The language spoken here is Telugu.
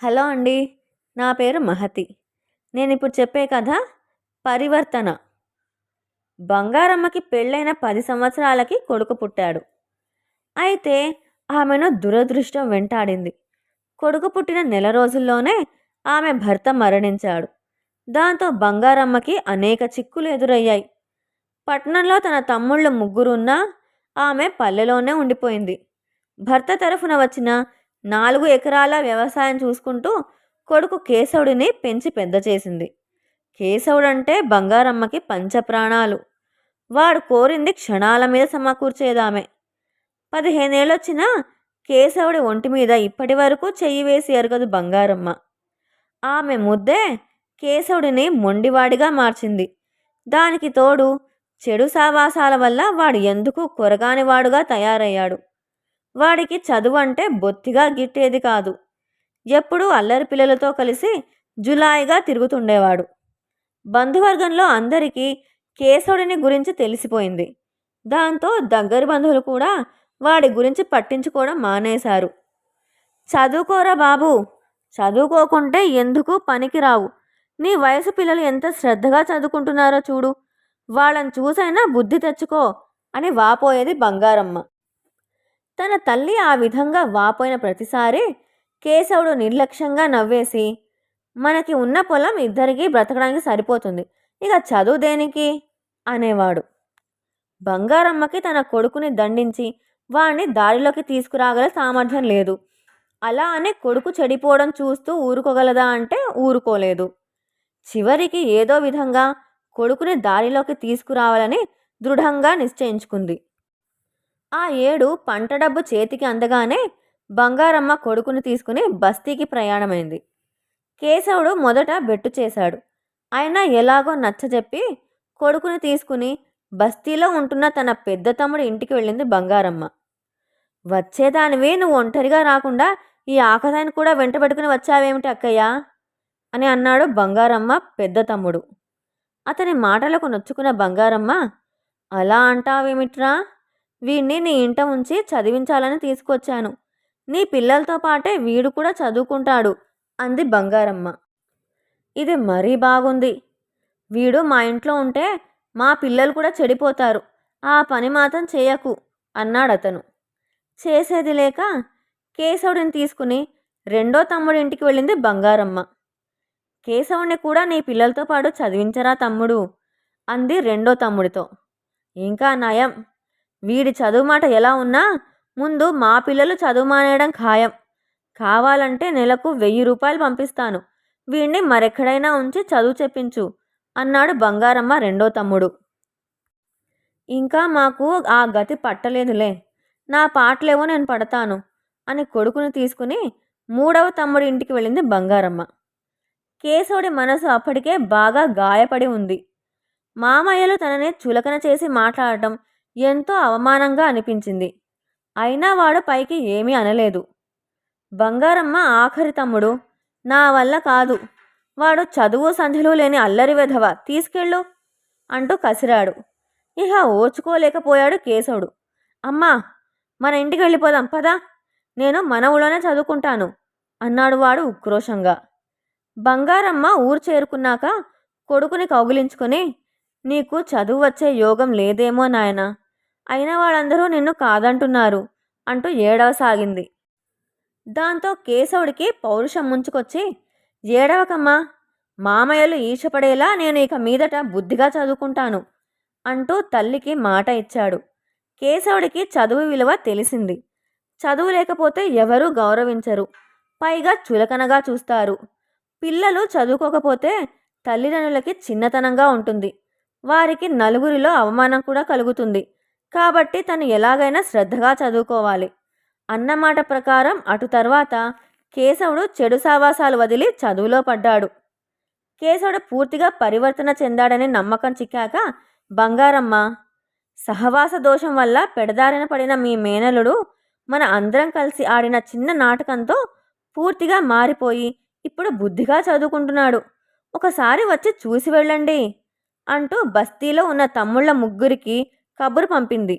హలో అండి నా పేరు మహతి. నేను ఇప్పుడు చెప్పే కథ పరివర్తన. బంగారమ్మకి పెళ్ళైన పది సంవత్సరాలకి కొడుకు పుట్టాడు. అయితే ఆమెను దురదృష్టం వెంటాడింది. కొడుకు పుట్టిన నెల రోజుల్లోనే ఆమె భర్త మరణించాడు. దాంతో బంగారమ్మకి అనేక చిక్కులు ఎదురయ్యాయి. పట్నంలో తన తమ్ముళ్ళు ముగ్గురున్నా ఆమె పల్లెలోనే ఉండిపోయింది. భర్త తరఫున వచ్చిన నాలుగు ఎకరాల వ్యవసాయం చూసుకుంటూ కొడుకు కేశవుడిని పెంచి పెద్ద చేసింది. కేశవుడంటే బంగారమ్మకి పంచప్రాణాలు. వాడు కోరింది క్షణాల మీద సమకూర్చేదామె. పదిహేనేళ్ళొచ్చినా కేశవుడి ఒంటి మీద ఇప్పటి వరకు చెయ్యి వేసి ఎరగదు బంగారమ్మ. ఆమె ముద్దే కేశవుడిని మొండివాడిగా మార్చింది. దానికి తోడు చెడు సావాసాల వల్ల వాడు ఎందుకు కొరగానివాడుగా తయారయ్యాడు. వాడికి చదువు అంటే బొత్తిగా గిట్టేది కాదు. ఎప్పుడూ అల్లరి పిల్లలతో కలిసి జులాయిగా తిరుగుతుండేవాడు. బంధువర్గంలో అందరికీ కేశవుడిని గురించి తెలిసిపోయింది. దాంతో దగ్గరి బంధువులు కూడా వాడి గురించి పట్టించుకోవడం మానేశారు. చదువుకోరా బాబు! చదువుకోకుంటే ఎందుకు పనికిరావు? నీ వయసు పిల్లలు ఎంత శ్రద్ధగా చదువుకుంటున్నారో చూడు. వాళ్ళని చూసైనా బుద్ధి తెచ్చుకో అని వాపోయేది బంగారమ్మ. తన తల్లి ఆ విధంగా వాపోయిన ప్రతిసారి కేశవుడు నిర్లక్ష్యంగా నవ్వేసి మనకి ఉన్న పొలం ఇద్దరికీ బ్రతకడానికి సరిపోతుంది. ఇక చదువు దేనికి అనేవాడు. బంగారమ్మకి తన కొడుకుని దండించి వాణ్ణి దారిలోకి తీసుకురాగల సామర్థ్యం లేదు. అలా అనే కొడుకు చెడిపోవడం చూస్తూ ఊరుకోగలదా అంటే ఊరుకోలేదు. చివరికి ఏదో విధంగా కొడుకుని దారిలోకి తీసుకురావాలని దృఢంగా నిశ్చయించుకుంది. ఆ ఏడు పంట డబ్బు చేతికి అందగానే బంగారమ్మ కొడుకును తీసుకుని బస్తీకి ప్రయాణమైంది. కేశవుడు మొదట బెట్టు చేశాడు. అయినా ఎలాగో నచ్చజెప్పి కొడుకుని తీసుకుని బస్తీలో ఉంటున్న తన పెద్ద తమ్ముడి ఇంటికి వెళ్ళింది బంగారమ్మ. వచ్చేదానివే నువ్వు ఒంటరిగా రాకుండా ఈ ఆకదాన్ని కూడా వెంటబెట్టుకుని వచ్చావేమిటి అక్కయ్యా? అని అన్నాడు బంగారమ్మ పెద్ద తమ్ముడు. అతని మాటలకు నొచ్చుకున్న బంగారమ్మ అలా అంటావేమిట్రా? వీడిని నీ ఇంట ఉంచి చదివించాలని తీసుకొచ్చాను. నీ పిల్లలతో పాటే వీడు కూడా చదువుకుంటాడు అంది బంగారమ్మ. ఇది మరీ బాగుంది. వీడు మా ఇంట్లో ఉంటే మా పిల్లలు కూడా చెడిపోతారు. ఆ పని మాత్రం చేయకు అన్నాడు అతను చేసేది లేక కేశవుడిని తీసుకుని రెండో తమ్ముడి ఇంటికి వెళ్ళింది బంగారమ్మ. కేశవుని కూడా నీ పిల్లలతో పాటు చదివించరా తమ్ముడు అంది రెండో తమ్ముడితో. ఇంకా నయం. వీడి చదువు మాట ఎలా ఉన్నా ముందు మా పిల్లలు చదువు మానేయడం ఖాయం. కావాలంటే నెలకు వెయ్యి రూపాయలు పంపిస్తాను. వీణ్ణి మరెక్కడైనా ఉంచి చదువు చెప్పించు అన్నాడు బంగారమ్మ రెండో తమ్ముడు. ఇంకా మాకు ఆ గతి పట్టలేదులే. నా పాటలేవో నేను పడతాను అని కొడుకుని తీసుకుని మూడవ తమ్ముడి ఇంటికి వెళ్ళింది బంగారమ్మ. కేశవుడి మనసు అప్పటికే బాగా గాయపడి ఉంది. మామయ్యలు తనని చులకన చేసి మాట్లాడటం ఎంతో అవమానంగా అనిపించింది. అయినా వాడు పైకి ఏమీ అనలేదు. బంగారమ్మ ఆఖరి తమ్ముడు నా వల్ల కాదు. వాడు చదువు సంధులు లేని అల్లరి వెధవ తీసుకెళ్ళు అంటూ కసిరాడు. ఇహ ఓచుకోలేకపోయాడు కేశవుడు. అమ్మా మన ఇంటికి వెళ్ళిపోదాం పదా. నేను మన ఊళ్ళోనే చదువుకుంటాను అన్నాడు వాడు ఉక్రోషంగా. బంగారమ్మ ఊరు చేరుకున్నాక కొడుకుని కౌగిలించుకొని నీకు చదువు వచ్చే యోగం లేదేమో నాయన అయిన వాళ్ళందరూ నిన్ను కాదంటున్నారు అంటూ ఏడవసాగింది. దాంతో కేశవుడికి పౌరుషం ముంచుకొచ్చి ఏడవకమ్మా మామయ్యలు ఈషపడేలా నేను ఇక మీదట బుద్ధిగా చదువుకుంటాను అంటూ తల్లికి మాట ఇచ్చాడు. కేశవుడికి చదువు విలువ తెలిసింది. చదువు లేకపోతే ఎవరూ గౌరవించరు. పైగా చులకనగా చూస్తారు. పిల్లలు చదువుకోకపోతే తల్లిదండ్రులకి చిన్నతనంగా ఉంటుంది. వారికి నలుగురిలో అవమానం కూడా కలుగుతుంది. కాబట్టి తను ఎలాగైనా శ్రద్ధగా చదువుకోవాలి. అన్నమాట ప్రకారం అటు తర్వాత కేశవుడు చెడు సావాసాలు వదిలి చదువులో పడ్డాడు. కేశవుడు పూర్తిగా పరివర్తన చెందాడనే నమ్మకం చిక్కాక బంగారమ్మ సహవాస దోషం వల్ల పెడదారిన పడిన మీ మేనలుడు మన అందరం కలిసి ఆడిన చిన్న నాటకంతో పూర్తిగా మారిపోయి ఇప్పుడు బుద్ధిగా చదువుకుంటున్నాడు. ఒకసారి వచ్చి చూసి వెళ్ళండి అంటూ బస్తీలో ఉన్న తమ్ముళ్ళ ముగ్గురికి కబురు పంపింది.